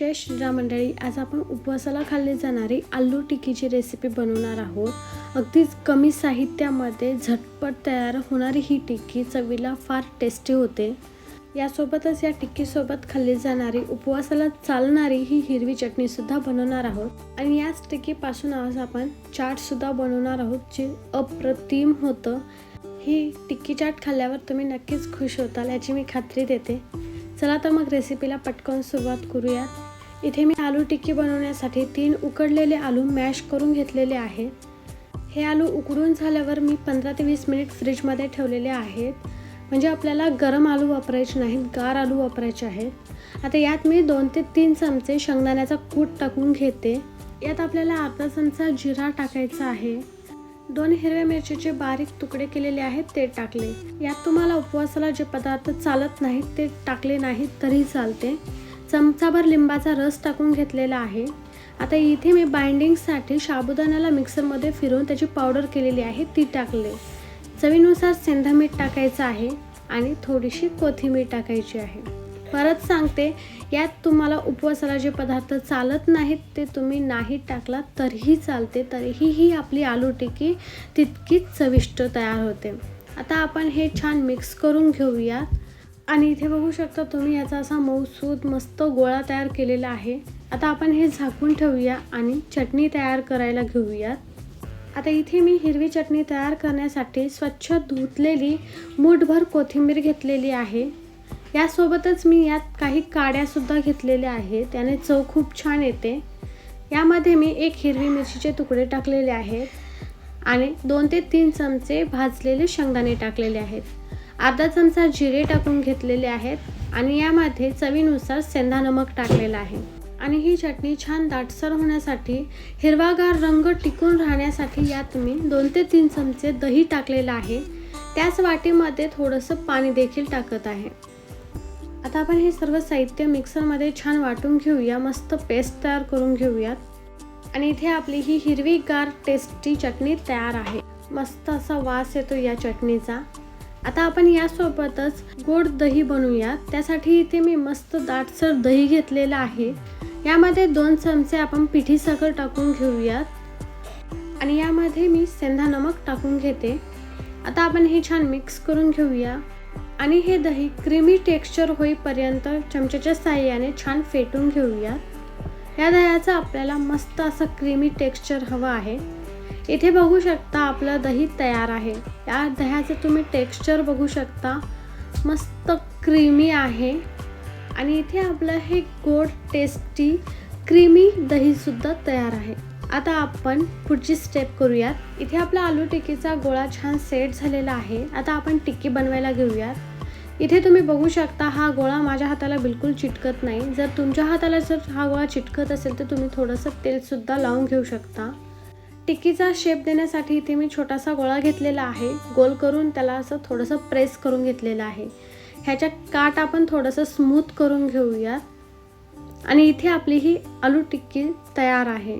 जय श्रीराम मंडळी आज आपण उपवासाला खाल्ली जाणारी आलू टिक्कीची रेसिपी बनवणार आहोत. अगदीच कमी साहित्यामध्ये झटपट तयार होणारी ही टिक्की चवीला फार टेस्टी होते. यासोबतच या टिक्कीसोबत खाल्ली जाणारी उपवासाला चालणारी ही हिरवी चटणीसुद्धा बनवणार आहोत. आणि याच टिक्कीपासून आज आपण चाटसुद्धा बनवणार आहोत जे अप्रतिम होतं. ही टिक्की चाट खाल्ल्यावर तुम्ही नक्कीच खुश होताल याची मी खात्री देते. चला तर मग रेसिपीला पटकन सुरुवात करूयात. इथे मी आलू टिक्की बनवण्यासाठी तीन उकडलेले आलू मॅश करून घेतलेले आहे. हे आलू उकडून झाल्यावर मी पंधरा ते वीस मिनिट फ्रीजमध्ये ठेवलेले आहेत. म्हणजे आपल्याला गरम आलू वापरायचे नाहीत गार आलू वापरायचे आहेत. आता यात मी दोन ते तीन चमचे शेंगदाण्याचा कूट टाकून घेते. यात आपल्याला अर्धा चमचा जिरा टाकायचा आहे. दोन हिरव्या मिरचीचे बारीक तुकडे केलेले आहेत ते टाकले. यात तुम्हाला उपवासाला जे पदार्थ चालत नाहीत ते टाकले नाहीत तरी चालते. चमचाभर लिंबाचा रस टाकून घेतलेला आहे. आता इथे मी बाइंडिंगसाठी साबुदाण्याला मिक्सरमध्ये फिरवून त्याची पावडर केलेली आहे ती टाकले. चवीनुसार सेंधा मीठ टाकायचं आहे आणि थोडीशी कोथिंबीर टाकायची आहे. परत सांगते यात तुम्हाला उपवासाला जे पदार्थ चालत नाहीत ते तुम्ही नाही टाकला तरीही चालते तरीही ही आपली आलू टिक्की तितकीच चविष्ट तयार होते. आता आपण हे छान मिक्स करून घेऊयात. आणि इथे बघू शकता तुम्ही याचा असा मऊसूद मस्त गोळा तयार केलेला आहे. आता आपण हे झाकून ठेवूया आणि चटणी तयार करायला घेऊयात. आता इथे मी हिरवी चटणी तयार करण्यासाठी स्वच्छ धुतलेली मूठभर कोथिंबीर घेतलेली आहे. यासोबतच मी यात काही काड्यासुद्धा घेतलेल्या आहेत. त्याने चव खूप छान येते. यामध्ये मी एक हिरवी मिरचीचे तुकडे टाकलेले आहेत आणि दोन ते तीन चमचे भाजलेले शेंगदाणे टाकलेले आहेत. अर्धा चमचा जिरे टाकून घेतलेले आहेत आणि यामध्ये चवीनुसार सेंधा नमक टाकलेला आहे. आणि ही चटणी छान दाटसर होण्यासाठी हिरवागार रंग टिकून राहण्यासाठी यात मी दोन ते तीन चमचे दही टाकलेलं आहे. त्याच वाटीमध्ये थोडंसं पाणी देखील टाकत आहे. आता आपण हे सर्व साहित्य मिक्सरमध्ये छान वाटून घेऊया मस्त पेस्ट तयार करून घेऊयात. आणि इथे आपली ही हिरवीगार टेस्टी चटणी तयार आहे. मस्त असा वास येतो या चटणीचा. आता आपण यासोबतच गोड दही बनवूयात. त्यासाठी इथे मी मस्त दाटसर दही घेतलेलं आहे. यामध्ये दोन चमचे आपण पिठी साखर टाकून घेऊयात. आणि यामध्ये मी सेंधा नमक टाकून घेते. आता आपण हे छान मिक्स करून घेऊया. आणि हे दही क्रीमी टेक्स्चर होईपर्यंत चमच्याच्या साह्याने छान फेटून घेऊयात. या दह्याचा आपल्याला मस्त असं क्रीमी टेक्स्चर हवं आहे. इथे बघू शकता आपलं दही तयार आहे. या दह्याचं तुम्ही टेक्स्चर बघू शकता. मस्त क्रीमी आहे. आणि इथे आपलं हे गोड टेस्टी क्रीमी दहीसुद्धा तयार आहे. आता आपण पुढची स्टेप करूयात. इथे आपला आलू टिक्कीचा गोळा छान सेट झालेला आहे. आता आपण टिक्की बनवायला घेऊयात. इथे तुम्ही बघू शकता हा गोळा माझ्या हाताला बिलकुल चिटकत नाही. जर तुमच्या हाताला जर हा गोळा चिटकत असेल तर तुम्ही थोडंसं तेलसुद्धा लावून घेऊ शकता. टिक्कीचा शेप देण्यासाठी इथे मी छोटासा गोळा घेतलेला आहे. गोल करून त्याला असं थोडंसं प्रेस करून घेतलेलं आहे. ह्याच्या काट आपण थोडंसं स्मूथ करून घेऊयात आणि इथे आपली ही आलू टिक्की तयार आहे.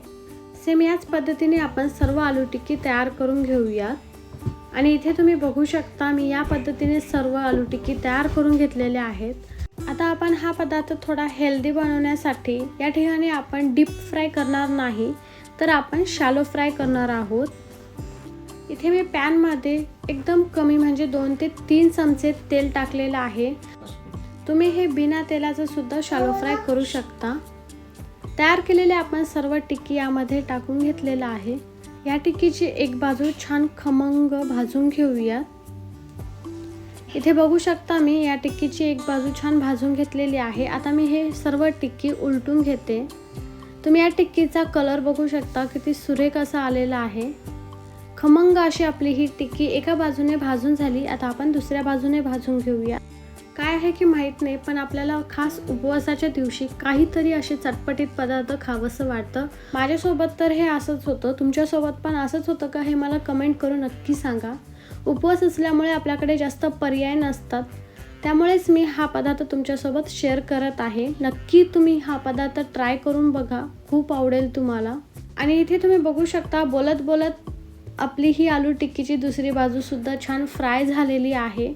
सेम याच पद्धतीने आपण सर्व आलू टिक्की तयार करून घेऊयात आणि इथे तुम्ही बघू शकता मी या पद्धतीने सर्व आलू टिक्की तयार करून घेतलेल्या आहेत. आता आपण हा पदार्थ थोडा हेल्दी बनवण्यासाठी या ठिकाणी आपण डीप फ्राय करणार नाही. तर आपण शॅलो फ्राय करणार आहोत. इथे मी पॅनमध्ये एकदम कमी म्हणजे दोन ते तीन चमचे तेल टाकलेलं आहे. तुम्ही हे बिना तेलाचं सुद्धा शॅलो फ्राय करू शकता. तयार केलेले आपण सर्व टिक्की यामध्ये टाकून घेतलेलं आहे. या टिक्कीची एक बाजू छान खमंग भाजून घेऊया इथे बघू शकता मी या टिक्कीची एक बाजू छान भाजून घेतलेली आहे. आता मी हे सर्व टिक्की उलटून घेते. तुम्ही या टिक्कीचा कलर बघू शकता किती सुरेख असा आलेला आहे. खमंग अशी आपली ही टिक्की एका बाजूने भाजून झाली. आता आपण दुसऱ्या बाजूने भाजून घेऊया. काय आहे की माहीत नाही पण आपल्याला खास उपवासाच्या दिवशी काहीतरी असे चटपटीत पदार्थ खावंसं वाटतं. माझ्यासोबत तर हे असंच होतं. तुमच्यासोबत पण असंच होतं का हे मला कमेंट करून नक्की सांगा. उपवास असल्यामुळे आपल्याकडे जास्त पर्याय नसतात. त्यामुळेच मी हा पदार्थ तुमच्यासोबत शेअर करत आहे. नक्की तुम्ही हा पदार्थ ट्राय करून बघा. खूप आवडेल तुम्हाला. आणि इथे तुम्ही बघू शकता बोलत बोलत आपली ही आलू टिक्कीची दुसरी बाजूसुद्धा छान फ्राय झालेली आहे.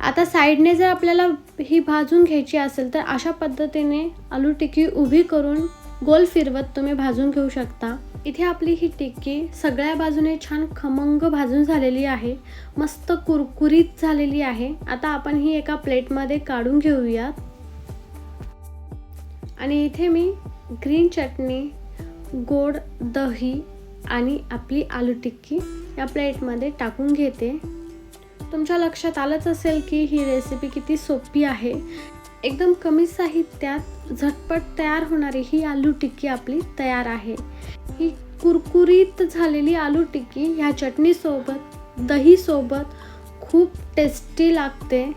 आता साईडने जर आपल्याला ही भाजून घ्यायची असेल तर अशा पद्धतीने आलू टिक्की उभी करून गोल फिरवत तुम्ही भाजून घेऊ शकता. इथे आपली ही टिक्की सगळ्या बाजूने छान खमंग भाजून झालेली आहे. मस्त कुरकुरीत झालेली आहे. आता आपण ही एका प्लेटमध्ये काढून घेऊयात. आणि इथे मी ग्रीन चटणी गोड दही आणि आपली आलू टिक्की या प्लेटमध्ये टाकून घेते. तुमच्या लक्षात आलंच असेल की ही रेसिपी किती सोपी आहे. एकदम कमी साहित्यात झटपट तयार होणारी ही आलू टिक्की आपली तयार आहे. ही कुरकुरीत झालेली आलू टिक्की ह्या चटणीसोबत दहीसोबत खूप टेस्टी लागते.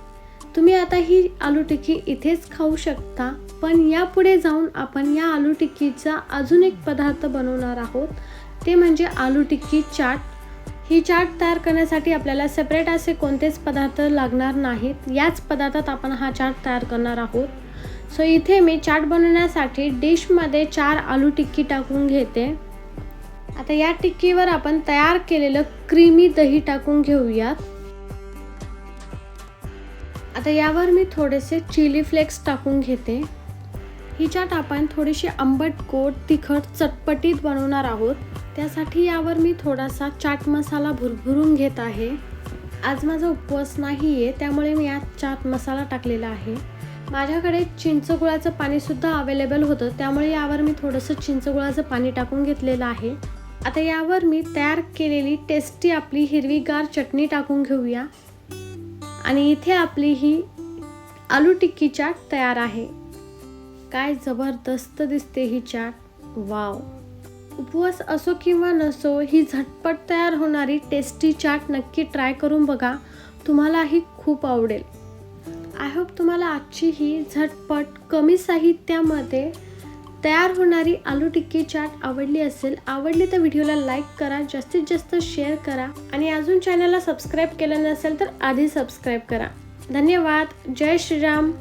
तुम्ही आता ही आलू टिक्की इथेच खाऊ शकता. पण यापुढे जाऊन आपण या आलू टिक्कीचा अजून एक पदार्थ बनवणार आहोत. ते म्हणजे आलू टिक्की चाट. ही चाट तयार करण्यासाठी आपल्याला सेपरेट असे कोणतेच पदार्थ लागणार नाहीत. याच पदार्थात आपण हा चाट तयार करणार आहोत. सो इथे मी चाट बनवण्यासाठी डिशमध्ये चार आलू टिक्की टाकून घेते. आता या टिक्कीवर आपण तयार केलेलं क्रीमी दही टाकून घेऊयात. आता यावर मी थोडेसे चिली फ्लेक्स टाकून घेते. ही चाट आपण थोडीशी आंबट गोड तिखट चटपटीत बनवणार आहोत. त्यासाठी यावर मी थोडासा चाट मसाला भुरभुरून घेत आहे. आज माझा उपवास नाही आहे त्यामुळे मी यात चाट मसाला टाकलेला आहे. माझ्याकडे चिंचगुळाचं पाणीसुद्धा अवेलेबल होतं त्यामुळे यावर मी थोडंसं चिंचगुळाचं पाणी टाकून घेतलेलं आहे. आता यावर मी तयार केलेली टेस्टी आपली हिरवीगार चटणी टाकून घेऊया. आणि इथे आपली ही आलू टिक्की चाट तयार आहे. काय जबरदस्त दिसते ही चाट वाव. उपवास असो किंवा नसो ही झटपट तयार होणारी टेस्टी चाट नक्की ट्राय करून बघा. तुम्हालाही खूप आवडेल. आय होप तुम्हाला आजची ही झटपट कमी साहित्यामध्ये तयार होणारी आलू टिक्की चाट आवडली असेल आवडली तर व्हिडिओला लाईक करा जास्तीत जास्त शेअर करा आणि अजून चॅनलला सबस्क्राईब केलं नसेल तर आधी सबस्क्राईब करा. धन्यवाद. जय श्रीराम.